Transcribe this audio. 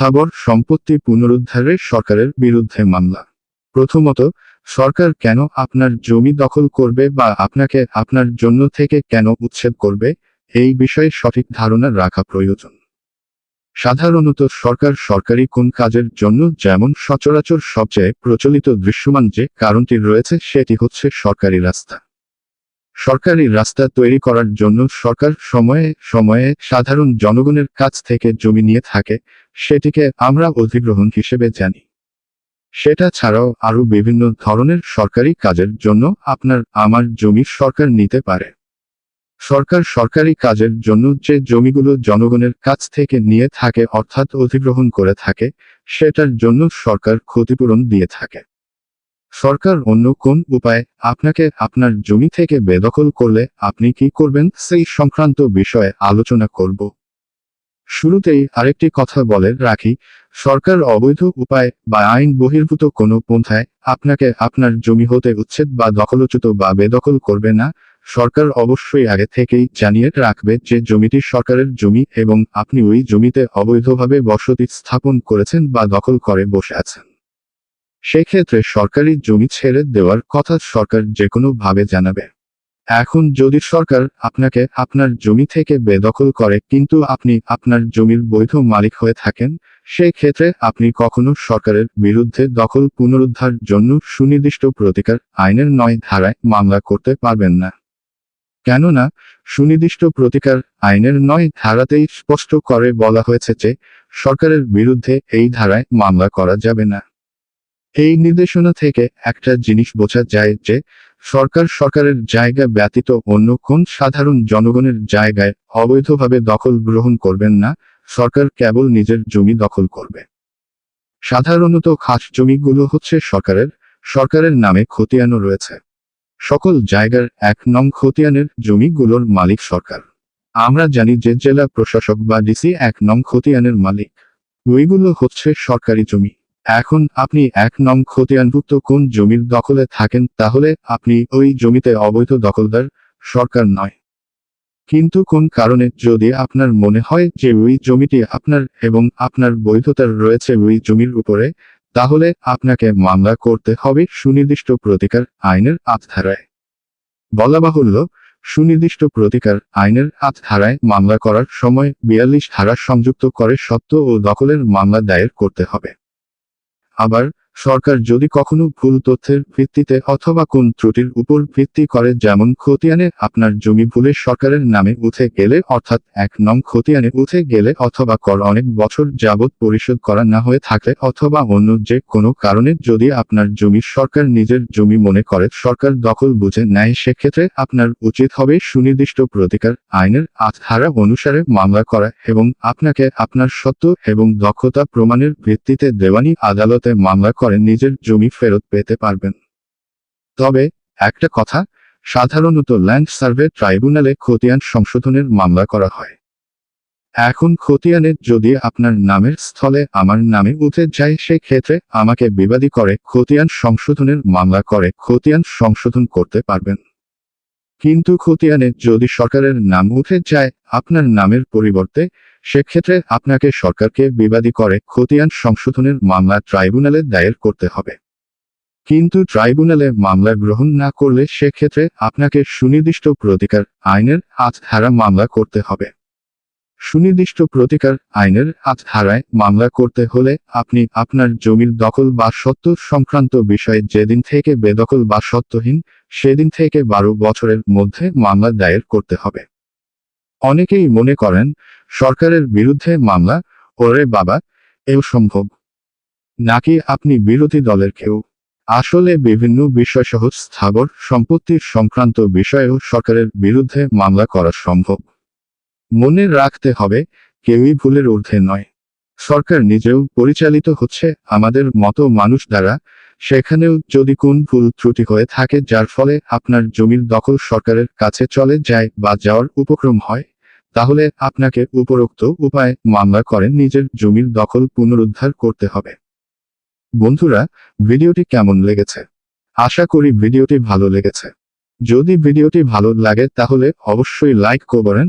স্থাবর সম্পত্তি পুনরুদ্ধারে সরকারের বিরুদ্ধে মামলা। প্রথমত, সরকার কেন আপনার জমি দখল করবে বা আপনাকে আপনার জন্য থেকে কেন উচ্ছেদ করবে, এই বিষয়ে সঠিক ধারণা রাখা প্রয়োজন। সাধারণত সরকার সরকারি কোন কাজের জন্য যেমন সচরাচর সবচেয়ে প্রচলিত দৃশ্যমান যে কারণটি রয়েছে সেটি হচ্ছে সরকারি রাস্তা। সরকারি রাস্তা তৈরি করার জন্য সরকার সময়ে সময়ে সাধারণ জনগণের কাছ থেকে জমি নিয়ে থাকে, সেটিকে আমরা অধিগ্রহণ হিসেবে জানি। সেটা ছাড়াও আরও বিভিন্ন ধরনের সরকারি কাজের জন্য আপনার আমার জমি সরকার নিতে পারে। সরকার সরকারি কাজের জন্য যে জমিগুলো জনগণের কাছ থেকে নিয়ে থাকে অর্থাৎ অধিগ্রহণ করে থাকে, সেটার জন্য সরকার ক্ষতিপূরণ দিয়ে থাকে। সরকার অন্য কোন উপায়ে আপনাকে আপনার জমি থেকে বেদখল করলে আপনি কি করবেন সেই সংক্রান্ত বিষয়ে আলোচনা করব। শুরুতেই আরেকটি কথা বলে রাখি, সরকার অবৈধ উপায় বা আইন বহির্ভূত কোনো পন্থায় আপনাকে আপনার জমি হতে উচ্ছেদ বা দখলচ্যুত বা বেদখল করবে না। সরকার অবশ্যই আগে থেকেই জানিয়ে রাখবে যে জমিটি সরকারের জমি এবং আপনি ওই জমিতে অবৈধভাবে বসতি স্থাপন করেছেন বা দখল করে বসে আছেন। সেক্ষেত্রে সরকারি জমি ছেড়ে দেওয়ার কথা সরকার যে ভাবে জানাবে। এখন যদি সরকার আপনাকে আপনার জমি থেকে বেদখল করে কিন্তু আপনি আপনার জমির বৈধ মালিক হয়ে থাকেন সেই ক্ষেত্রে আপনি কখনো সরকারের বিরুদ্ধে দখল পুনরুদ্ধার জন্য সুনির্দিষ্ট প্রতিকার আইনের নয় ধারায় মামলা করতে পারবেন না। কেননা, সুনির্দিষ্ট প্রতিকার আইনের নয় ধারাতেই স্পষ্ট করে বলা হয়েছে যে সরকারের বিরুদ্ধে এই ধারায় মামলা করা যাবে না। এই নির্দেশনা থেকে একটা জিনিস বোঝা যায় যে, সরকার সরকারের জায়গা ব্যতীত অন্য কোন সাধারণ জনগণের জায়গায় অবৈধভাবে দখল গ্রহণ করবেন না, সরকার কেবল নিজের জমি দখল করবে। সাধারণত খাস জমিগুলো হচ্ছে সরকারের সরকারের নামে খতিয়ানো রয়েছে। সকল জায়গার এক নং খতিয়ানের জমিগুলোর মালিক সরকার। আমরা জানি যে জেলা প্রশাসক বা ডিসি এক নং খতিয়ানের মালিক। ওইগুলো হচ্ছে সরকারি জমি। এখন আপনি এক নং খতিয়ানভুক্ত কোন জমির দখলে থাকেন, তাহলে আপনি ওই জমিতে অবৈধ দখলদার সরকার নয়। কিন্তু কোন কারণে? যদি আপনার মনে হয় যে ওই জমিটি আপনার এবং আপনার বৈধতার রয়েছে ওই জমির উপরে, তাহলে আপনাকে মামলা করতে হবে সুনির্দিষ্ট প্রতিকার আইনের আট ধারায় বলা বাহুল্য, সুনির্দিষ্ট প্রতিকার আইনের আট ধারায় মামলা করার সময় বিয়াল্লিশ ধারা সংযুক্ত করে সত্য ও দখলের মামলা দায়ের করতে হবে। আবার সরকার যদি কখনো ভুল তথ্যের ভিত্তিতে অথবা কোন ত্রুটির উপর ভিত্তি করে, যেমন খতিয়ানে আপনার জমি ভুলে সরকারের নামে উঠে গেলে, অর্থাৎ এক নং খতিয়ানে উঠে গেলে অথবা কর অনেক বছর যাবৎ পরিশোধ করা না হয়ে থাকলে অথবা অন্য যে কোনো কারণে যদি আপনার জমি সরকার নিজের জমি মনে করে, সরকার দখল বুঝে নেয়, সেক্ষেত্রে আপনার উচিত হবে সুনির্দিষ্ট প্রতিকার আইনের আধারা অনুসারে মামলা করা এবং আপনাকে আপনার সত্য এবং দক্ষতা প্রমাণের ভিত্তিতে দেওয়ানি আদালতে মামলা করে নিজের জমি ফেরত পেতে পারবেন। তবে, একটা কথা, সাধারণত ল্যান্ড সার্ভে ট্রাইব্যুনালে খতিয়ান সংশোধনের মামলা করা হয়। এখন খতিয়ানে যদি আপনার নামের স্থলে আমার নামে উঠে যায় সেই ক্ষেত্রে আমাকে বিবাদী করে খতিয়ান সংশোধনের মামলা করে খতিয়ান সংশোধন করতে পারবেন। কিন্তু খতিয়ানে যদি সরকারের নাম উঠে যায় আপনার নামের পরিবর্তে, সেক্ষেত্রে আপনাকে সরকারকে বিবাদী করে খতিয়ান সংশোধনের মামলা ট্রাইব্যুনালে দায়ের করতে হবে। কিন্তু ট্রাইব্যুনালে মামলা গ্রহণ না করলে সেক্ষেত্রে আপনাকে সুনির্দিষ্ট প্রতিকার আইনের ধারা মামলা করতে হবে। সুনির্দিষ্ট প্রতিকার আইনের ধারায় মামলা করতে হলে আপনি আপনার জমির দখল বা সত্য সংক্রান্ত বিষয়ে যেদিন থেকে বেদখল বা সত্যহীন সেদিন থেকে বারো বছরের মধ্যে মামলা দায়ের করতে হবে। অনেকেই মনে করেন, সরকারের বিরুদ্ধে মামলা, ওরে বাবা, এও সম্ভব। নাকি আপনি বিরোধী দলের কেউ? আসলে বিভিন্ন বিষয়সহ স্থাবর সম্পত্তির সংক্রান্ত বিষয়েও সরকারের বিরুদ্ধে মামলা করা সম্ভব। মনে রাখতে হবে, কেউই ভুলের ঊর্ধ্বে নয়। সরকার নিজেও পরিচালিত হচ্ছে আমাদের মতো মানুষ দ্বারা সেখানেও যদি কোন ভুল ত্রুটি হয়ে থাকে, যার ফলে আপনার জমির দখল সরকারের কাছে চলে যায় বা যাওয়ার উপক্রম হয়, তাহলে আপনাকে উপরোক্ত উপায়ে মামলা করে নিজের জমির দখল পুনরুদ্ধার করতে হবে। বন্ধুরা, ভিডিওটি কেমন লেগেছে? আশা করি ভিডিওটি ভালো লেগেছে। যদি ভিডিওটি ভালো লাগে, তাহলে অবশ্যই লাইক করবেন